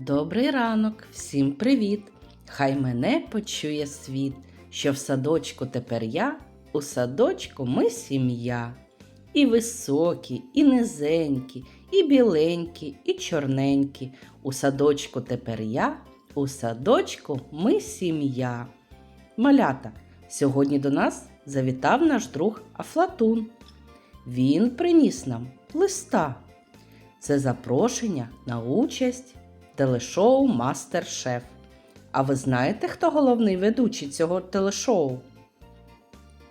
Добрий ранок, всім привіт! Хай мене почує світ, що в садочку тепер я, у садочку ми сім'я. І високі, і низенькі, і біленькі, і чорненькі. У садочку тепер я, у садочку ми сім'я. Малята, сьогодні до нас завітав наш друг Афлатун. Він приніс нам листа. Це запрошення на участь телешоу Мастер-Шеф. А ви знаєте, хто головний ведучий цього телешоу?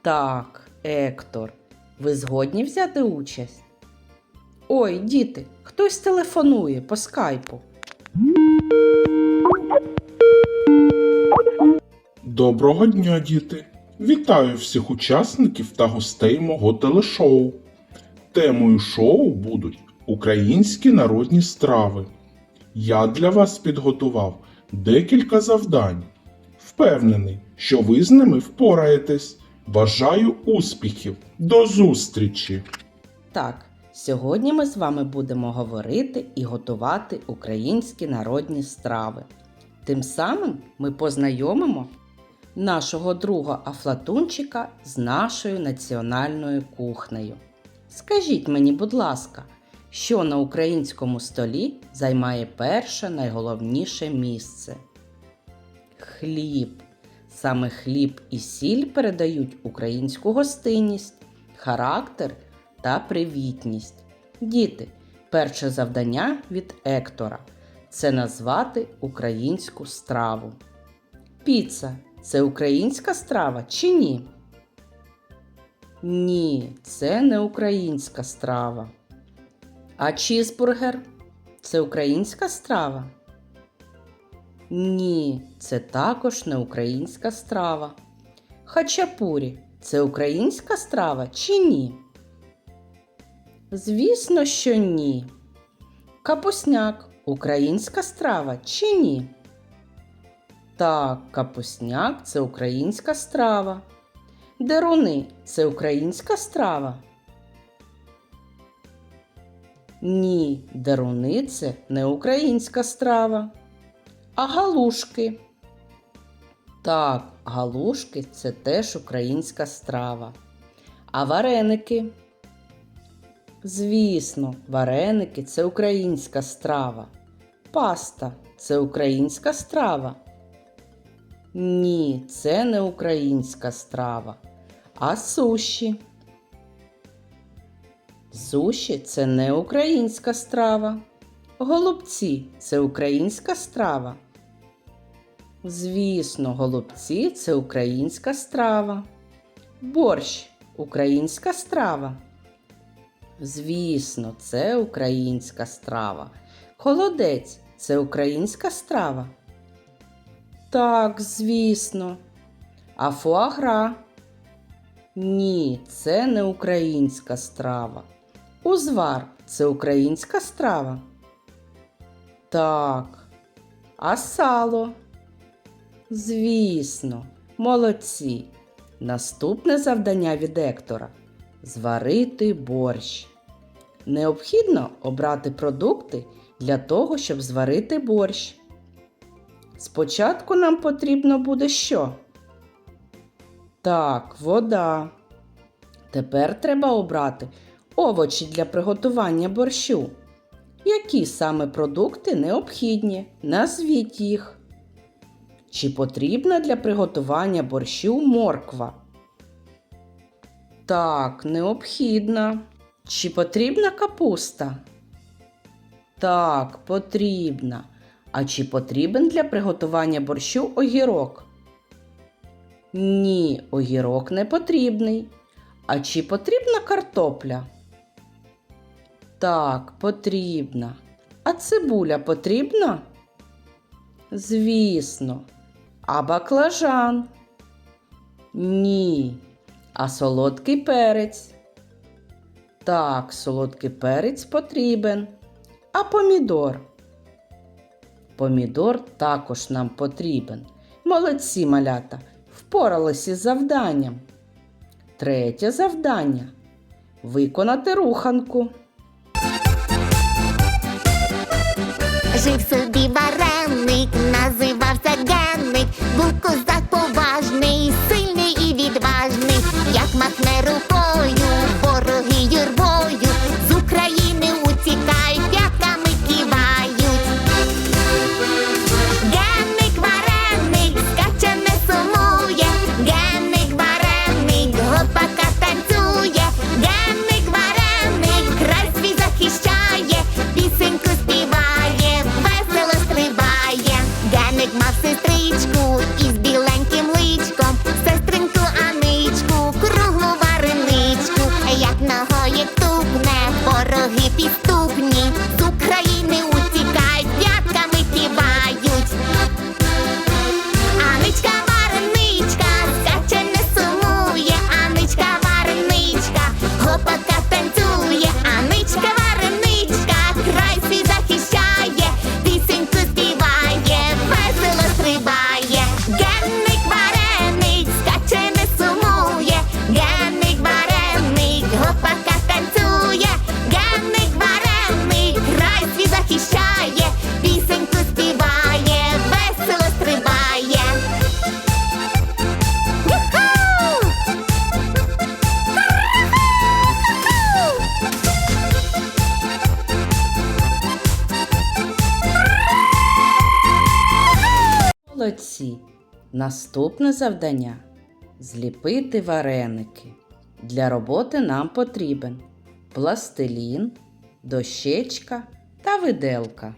Так, Ектор. Ви згодні взяти участь? Ой, діти, хтось телефонує по скайпу. Доброго дня, діти! Вітаю всіх учасників та гостей мого телешоу. Темою шоу будуть українські народні страви. Я для вас підготував декілька завдань. Впевнений, що ви з ними впораєтесь. Бажаю успіхів! До зустрічі! Так, сьогодні ми з вами будемо говорити і готувати українські народні страви. Тим самим ми познайомимо нашого друга Афлатунчика з нашою національною кухнею. Скажіть мені, будь ласка, що на українському столі займає перше найголовніше місце? Хліб. Саме хліб і сіль передають українську гостинність, характер та привітність. Діти, перше завдання від Ектора це назвати українську страву. Піца це українська страва чи ні? Ні, це не українська страва. А чізбургер це українська страва? Ні, це також не українська страва. Хачапурі це українська страва чи ні? Звісно, що ні. Капусняк українська страва чи ні? Так, капусняк це українська страва. Деруни це українська страва. Ні, деруни це не українська страва. А галушки? Так, галушки це теж українська страва. А вареники? Звісно, вареники це українська страва. Паста це українська страва. Ні, це не українська страва. А суші? Суші це не українська страва. Голубці це українська страва. Звісно, голубці це українська страва. Борщ українська страва. Звісно, це українська страва. Холодець це українська страва. Так, звісно. А фуагра? Ні, це не українська страва. Узвар це українська страва. Так. А сало? Звісно, молодці. Наступне завдання від Ектора зварити борщ. Необхідно обрати продукти для того, щоб зварити борщ. Спочатку нам потрібно буде що? Так, вода. Тепер треба обрати овочі для приготування борщу. Які саме продукти необхідні? Назвіть їх. Чи потрібна для приготування борщу морква? Так, необхідна. Чи потрібна капуста? Так, потрібна. А чи потрібен для приготування борщу огірок? Ні, огірок не потрібний. А чи потрібна картопля? Так, потрібна. А цибуля потрібна? Звісно. А баклажан? Ні. А солодкий перець? Так, солодкий перець потрібен. А помідор? Помідор також нам потрібен. Молодці малята, впоралися із завданням. Третє завдання виконати руханку. Жив собі вареник, називався генник, був козак поважний. Молодці! Наступне завдання зліпити вареники. Для роботи нам потрібен пластилін, дощечка та виделка.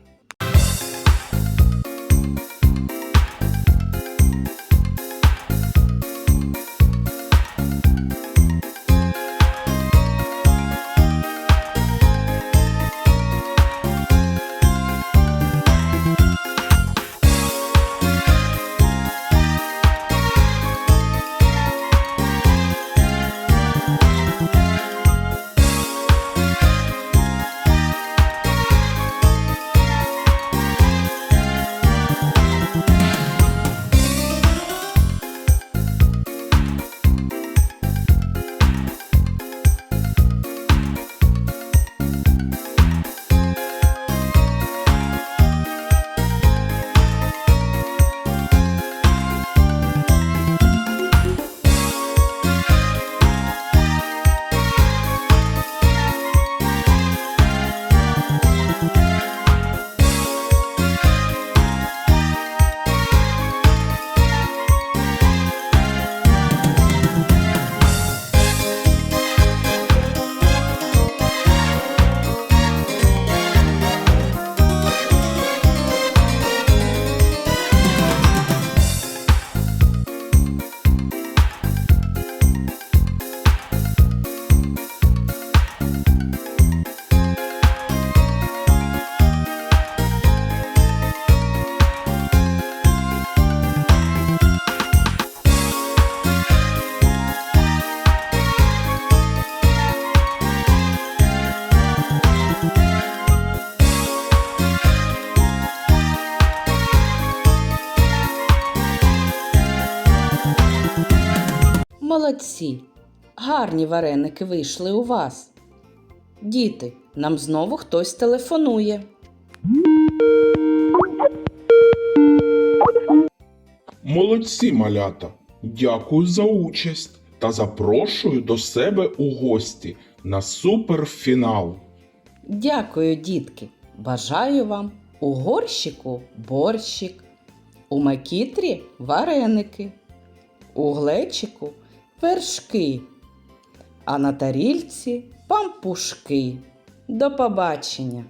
Молодці! Гарні вареники вийшли у вас. Діти, нам знову хтось телефонує. Молодці, малята! Дякую за участь та запрошую до себе у гості на суперфінал. Дякую, дітки. Бажаю вам у горщику борщик, у макітрі вареники, у глечику вершки, а на тарільці пампушки. До побачення!